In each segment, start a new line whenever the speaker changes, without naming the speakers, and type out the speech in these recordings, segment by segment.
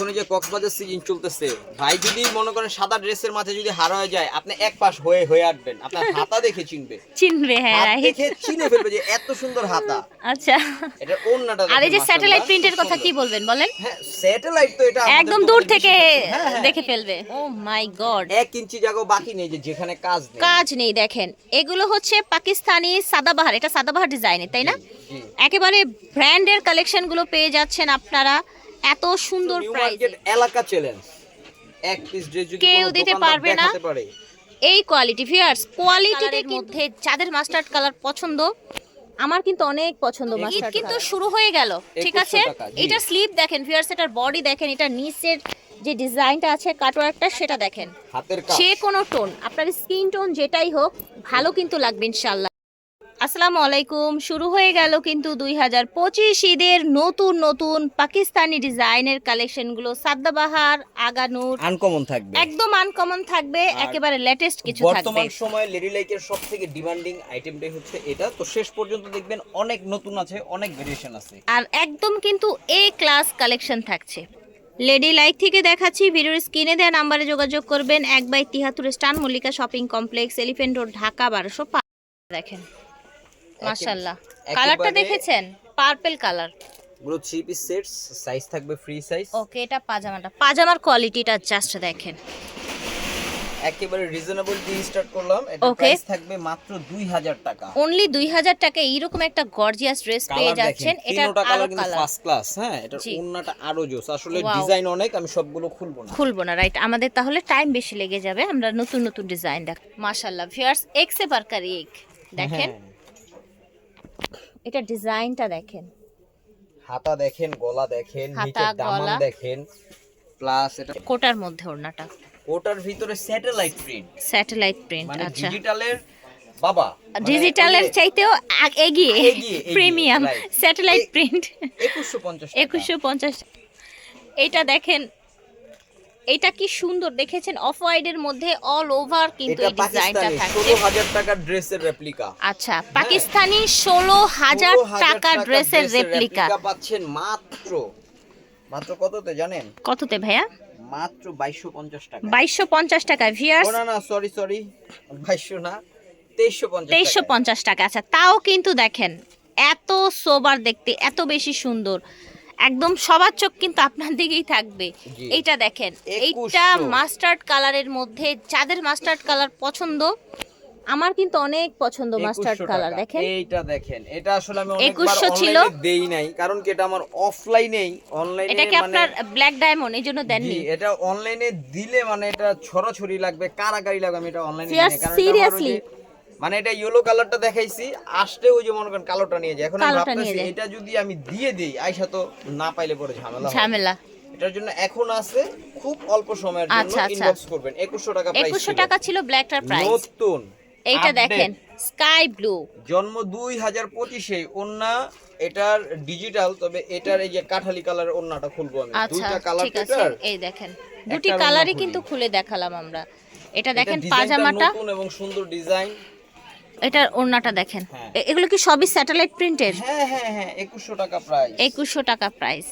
এই যে কক্সবাজার সিজন চলতেছে। ভাই যদি মনে করেন সাদা ড্রেসের মাঝে যদি হারা হয়ে যায় আপনি এক পাশ হয়ে হয়ে আসবেন আপনার হাতা দেখে চিনবে।
চিনবে হ্যাঁ।
দেখে চিনে ফেলবে যে এত সুন্দর হাতা।
আচ্ছা।
এটা ওন্নাটা
আর এই যে স্যাটেলাইট প্রিন্টের কথা কি বলবেন বলেন?
হ্যাঁ স্যাটেলাইট তো এটা
একদম দূর থেকে
হ্যাঁ, হ্যাঁ।
দেখে ফেলবে। ও মাই গড
এক ইঞ্চি জায়গা বাকি নেই যে যেখানে কাজ নেই।
কাজ নেই দেখেন। এগুলো হচ্ছে পাকিস্তানি সাদাবাহার এটা সাদাবাহার ডিজাইনের তাই না? একেবারে ব্র্যান্ডের কালেকশনগুলো পেয়ে যাচ্ছেন আপনারা। এত সুন্দর প্রাইস
এলাকা চ্যালেঞ্জ এক পিস ড্রেস যদি
কেউ দিতে পারবে না। এই কোয়ালিটি ভিউয়ার্স কোয়ালিটির মধ্যে যাদের মাস্টার্ড কালার পছন্দ আমার কিন্তু অনেক পছন্দ মাস্টার্ড কিন্তু শুরু হয়ে গেল ঠিক আছে? এটা স্লিপ দেখেন ভিউয়ার্স এটার বডি দেখেন এটা নিচের যে ডিজাইনটা আছে কাটওয়ার্কটা সেটা দেখেন।
হাতের কাজ।
যে কোনো টোন আপনার স্কিন টোন যেটাই হোক ভালো কিন্তু লাগবে ইনশাল্লাহ আসসালামু আলাইকুম। শুরু হয়ে গেল কিন্তু দুই হাজার পঁচিশ ঈদের নতুন নতুন পাকিস্তানি ডিজাইনের কালেকশনগুলো। সাদ্দাবাহার আগানুর।
আনকমন থাকবে।
একদম আনকমন থাকবে একেবারে লেটেস্ট কিছু থাকবে।
বর্তমান সময়ে লেডি লাইকের সব থেকে ডিমান্ডিং আইটেমটাই হচ্ছে এটা। তো শেষ পর্যন্ত দেখবেন অনেক নতুন আছে অনেক ভেরিয়েশন আছে।
আর একদম কিন্তু এ ক্লাস কালেকশন থাকছে। লেডি লাইক থেকে দেখাচ্ছি ভিডিওর স্ক্রিনে দেওয়া নাম্বারে যোগাযোগ করবেন। এক বাই তিহাত্তর স্টান Mallika shopping complex Elephant Road Dhaka বারোশো দেখেন। মাশাল্লাহ কালারটা দেখেছেন? পার্পল কালার
পুরো থ্রি পিস সেটস সাইজ থাকবে ফ্রি সাইজ
ওকে এটা পাজামাটা। পাজামার কোয়ালিটিটা জাস্ট দেখেন।
একেবারে রিজনেবল দিয়ে স্টার্ট করলাম। এটা প্রাইস থাকবে মাত্র 2000 টাকা।
অনলি দুই হাজার টাকা এইরকম একটা গর্জিয়াস ড্রেস পেয়ে যাচ্ছেন। এটা আরও
কালার ফার্স্ট ক্লাস হ্যাঁ? এটা ওন্নাটা আরও জোস আসলে ডিজাইন অনেক আমি সবগুলো খুলবো না।
খুলবো না রাইট আমাদের তাহলে টাইম বেশি লেগে যাবে। আমরা নতুন নতুন ডিজাইন দেখ মাশাল্লাহ ভিউয়ার্স এক্সে পার্কার এক দেখেন।
হ্যাঁ।
এটা ডিজাইনটা দেখেন।
হাতা দেখেন গলা দেখেন
হাতা,
নিচের দামান
গলা।
দেখেন প্লাস এটা
কোটার মধ্যে ওড়নাটা।
কোটার ভিতরে স্যাটেলাইট প্রিন্ট।
স্যাটেলাইট প্রিন্ট
মানে
আচ্ছা।
ডিজিটালের বাবা মানে
ডিজিটালের চাইতেও এগিয়ে প্রিমিয়াম স্যাটেলাইট প্রিন্ট।
2150 টাকা।
একুশশো পঞ্চাশ। এইটা দেখেন এটা কি সুন্দর? দেখেছেন অফ হোয়াইটের মধ্যে অল ওভার কিন্তু এই ডিজাইনটা
পাকিস্তানি
থাকছে।
16000 টাকার ড্রেসের রেপ্লিকা
আচ্ছা পাকিস্তানি ষোলো হাজার টাকা ড্রেসের রেপ্লিকা
পাচ্ছেন মাত্র মাত্র কততে জানেন?
কততে ভাইয়া?
মাত্র 2250 টাকা।
বাইশশো পঞ্চাশ টাকা ভিয়ার্স
না না সরি সরি 2200 না 2350
তেইশশো
টাকা।
পঞ্চাশ টাকা আচ্ছা তাও কিন্তু দেখেন এত সোবার দেখতে এত বেশি সুন্দর। একদম সবার চোখ কিন্তু আপনার দিকেই থাকবে। এইটা দেখেন এইটা মাস্টার্ড কালারের মধ্যে যাদের মাস্টার্ড কালার পছন্দ আমার কিন্তু অনেক পছন্দ মাস্টার্ড কালার। দেখেন
এইটা দেখেন এটা আসলে আমি
2100 ছিল।
অনলাইনে দেই নাই কারণ কি এটা আমার অফলাইনেই অনলাইনে
এটা কি
মানে
আপনার ব্ল্যাক ডায়মন্ড এই জন্য দেননি
এটা অনলাইনে দিলে মানে এটা ছড়াছড়ি লাগবে কারাকারি লাগবে আমি এটা অনলাইনে কারণ এটা মানে এটা ইয়েলো কালারটা দেখাইছি আসতে ওই যে মনে করেন কালোটা নিয়ে যায়। এখন ভাবতেছি এটা যদি আমি দিয়ে দেই আয়সা তো না পাইলে পরে ঝামেলা
ঝামেলা।
এটার জন্য এখন আছে খুব অল্প সময়ের জন্য
আচ্ছা, আচ্ছা।
ইনবক্স করবেন। 2100 টাকা প্রাইস
একুশশো টাকা ছিল ব্ল্যাকটার প্রাইস
নতুন
এইটা দেখেন স্কাই ব্লু
জন্ম দুই হাজার পঁচিশে ওন্না এটার ডিজিটাল তবে এটার এই যে কাঠালি কালারের ওন্নাটা খুলবো আমি।
আচ্ছা
দুইটা কালার
ঠিক আছে। এই দেখেন দুটি কালারই কিন্তু
খুলে।
দেখালাম আমরা। এটা দেখেন পাজামাটা।
নতুন এবং সুন্দর ডিজাইন
এটার ওড়নাটা দেখেন।
হ্যাঁ।
এগুলো কি সবই স্যাটেলাইট প্রিন্টের
হ্যাঁ হ্যাঁ হ্যাঁ একুশশো টাকা প্রাইস
একুশশো টাকা প্রাইস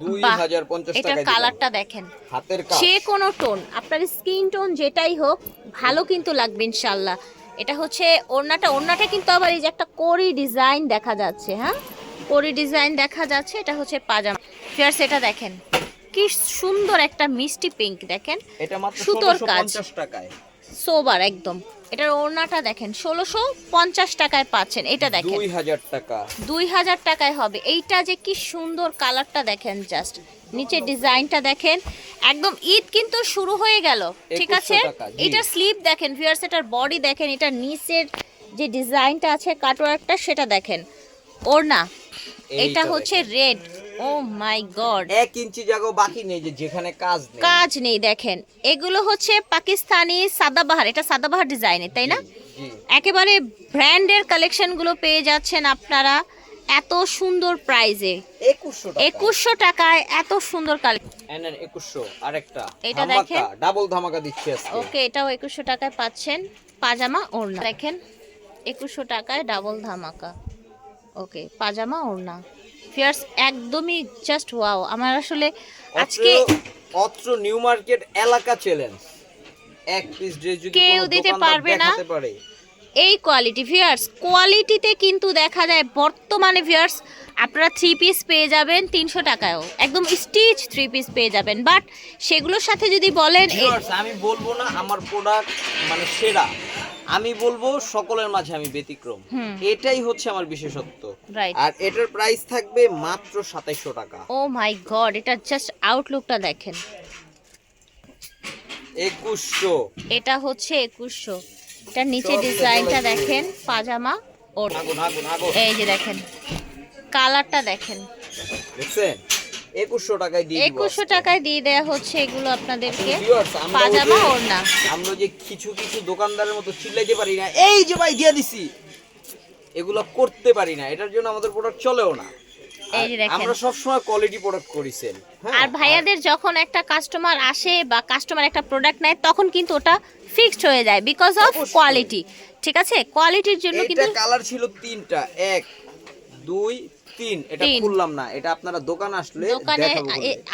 দুই
বাহ,
হাজার পঞ্চাশ
এটার
টাকা
কালারটা দেখেন।
হাতের কাজ।
যে কোনো টোন আপনার স্কিন টোন যেটাই হোক ভালো কিন্তু লাগবে ইনশাল্লাহ এটা হচ্ছে ওড়নাটা ওড়নাটা কিন্তু আবার এই যে একটা কোরি ডিজাইন দেখা যাচ্ছে হ্যাঁ? কোরি ডিজাইন দেখা যাচ্ছে এটা হচ্ছে পাজামা। ফিয়ার্স এটা দেখেন কি সুন্দর একটা মিষ্টি পিঙ্ক দেখেন?
এটা মাত্র
সুতোর
ষোলোশো
কাজ।
পঞ্চাশ টাকায়।
সোবার একদম। এটার ওড়নাটা দেখেন ষোলোশো পঞ্চাশ টাকায় পাচ্ছেন এটা দেখেন।
দুই হাজার টাকা।
দুই হাজার টাকায় হবে। এইটা যে কি সুন্দর কালারটা দেখেন জাস্ট। নিচে ডিজাইনটা দেখেন। একদম ঈদ কিন্তু শুরু হয়ে গেল ঠিক আছে? এটা স্লিপ দেখেন ভিউয়ার্স এটার বডি দেখেন এটা নিচের যে ডিজাইনটা আছে কাটওয়ার্কটা সেটা দেখেন। ওড়না এটা হচ্ছে রেড ও মাই গড
এক ইঞ্চি জায়গা বাকি নেই যে যেখানে কাজ নেই।
কাজ নেই দেখেন। এগুলো হচ্ছে পাকিস্তানি সাদাবাহার এটা সাদাবাহার ডিজাইনের তাই না? একেবারে ব্র্যান্ডের কালেকশনগুলো পেয়ে যাচ্ছেন আপনারা এত সুন্দর প্রাইজে
একুশশো
টাকায়। এত সুন্দর কালেকশন
একুশশো আরেকটা।
এটা দেখেন।
ডাবল ধামাকা দিচ্ছি
ওকে এটাও একুশশো টাকায় পাচ্ছেন পাজামা ওড়না। দেখেন একুশশো টাকায় ডাবল ধামাকা। ওকে পাজামা ওড়না। ফিয়ার্স একদমই জাস্ট ওয়াও আমার আসলে
আজকে অত্র নিউ মার্কেট এলাকা চ্যালেঞ্জ এক পিস ড্রেস যদি
কেউ দিতে পারবে না। এই কোয়ালিটি ভিয়ার্স কোয়ালিটিতে কিন্তু দেখা যায় বর্তমানে ভিয়ার্স আপনারা থ্রি পিস পেয়ে যাবেন তিনশো টাকায়ও। একদম স্টিচ থ্রি পিস পেয়ে যাবেন। বাট সেগুলোর সাথে যদি বলেন
আমি বলব না আমার প্রোডাক্ট মানে সেরা। আমি বলব সকলের মাঝে আমি ব্যতিক্রম। এটাই হচ্ছে আমার বিশেষত্ব। আর এটার প্রাইস থাকবে মাত্র সাতাইশশো টাকা।
ও মাই গড এটা জাস্ট আউটলুকটা দেখেন।
একুশশো।
এটা হচ্ছে একুশশো। এটার নিচে ডিজাইনটা দেখেন পাজামা ওর
আগুন
এই যে দেখেন কালারটা দেখেন।
দেখছেন? একুশশো টাকায় দিয়ে
একুশশো টাকায় দিয়ে দেওয়া হচ্ছে এগুলো আপনাদেরকে। পাজামা ওড়না।
আমরা যে কিছু কিছু দোকানদারের মতো চিল্লাইতে পারি না এই যে ভাই দিয়ে দিছি। এগুলো করতে পারি না এটার জন্য আমাদের প্রোডাক্ট চলেও না।
এই যে দেখেন।
আমরা সবসময় কোয়ালিটি প্রোডাক্ট করিছেন হ্যাঁ।
আর ভাইয়াদের যখন একটা কাস্টমার আসে বা কাস্টমার একটা প্রোডাক্ট নেয় তখন কিন্তু ওটা ফিক্সড হয়ে যায় বিকজ অফ কোয়ালিটি ঠিক আছে? কোয়ালিটির জন্য কিন্তু
কালার ছিল তিনটা এক দুই তিন এটা খুললাম না এটা আপনারা দোকান আসলে
দোকানে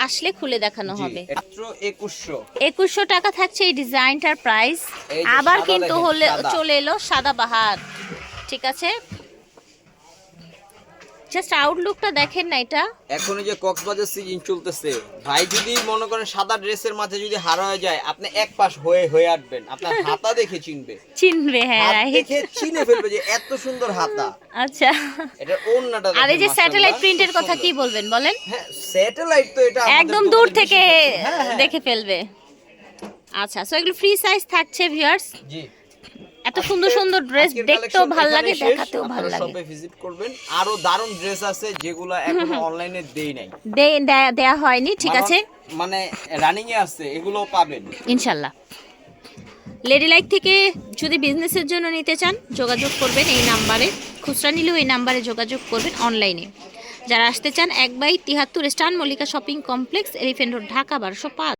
আসলে খুলে দেখানো হবে।
মাত্র একুশশো।
একুশশো টাকা থাকছে এই ডিজাইনটার প্রাইস আবার কিন্তু হলে চলে এলো সাদা বাহার। ঠিক আছে? জাস্ট আউটলুকটা দেখেন না এটা।
এখন যে কক্সবাজার সিজন চলতেছে ভাই যদি মনে করেন সাদা ড্রেসের মাঝে যদি হারা হয়ে যায় আপনি এক পাশ হয়ে হয়ে আসবেন আপনার হাতা দেখে চিনবে।
চিনবে হ্যাঁ
দেখে চিনে ফেলবে যে এত সুন্দর হাতা।
আচ্ছা।
এটা ওন্নাটা
আর এই যে স্যাটেলাইট প্রিন্টের কথা কি বলবেন বলেন?
হ্যাঁ স্যাটেলাইট তো এটা
একদম দূর থেকে।
হ্যাঁ, হ্যাঁ।
দেখে ফেলবে। আচ্ছা সো এগুলো ফ্রি সাইজ থাকছে ভিউয়ার্স
জি।
এত সুন্দর সুন্দর ড্রেস দেখতেও ভালো লাগে দেখাতেও ভালো লাগে।
শপে ভিজিট করবেন। আরও দারুণ ড্রেস আছে যেগুলো এখনও অনলাইনে দেই নাই।
দে- দেয়া- হয়নি ঠিক আছে?
মানে- রানিং এ আছে এগুলো পাবেন।
ইনশাল্লাহ। লেডি লাইক থেকে যদি বিজনেসের জন্য নিতে চান যোগাযোগ করবেন এই নাম্বারে। খুচরা নিলেও এই নাম্বারে যোগাযোগ করবেন অনলাইনে যারা আসতে চান এক বাই তিহাত্তর স্টান Mallika shopping complex Elephant Road Dhaka বারোশো পাঁচ।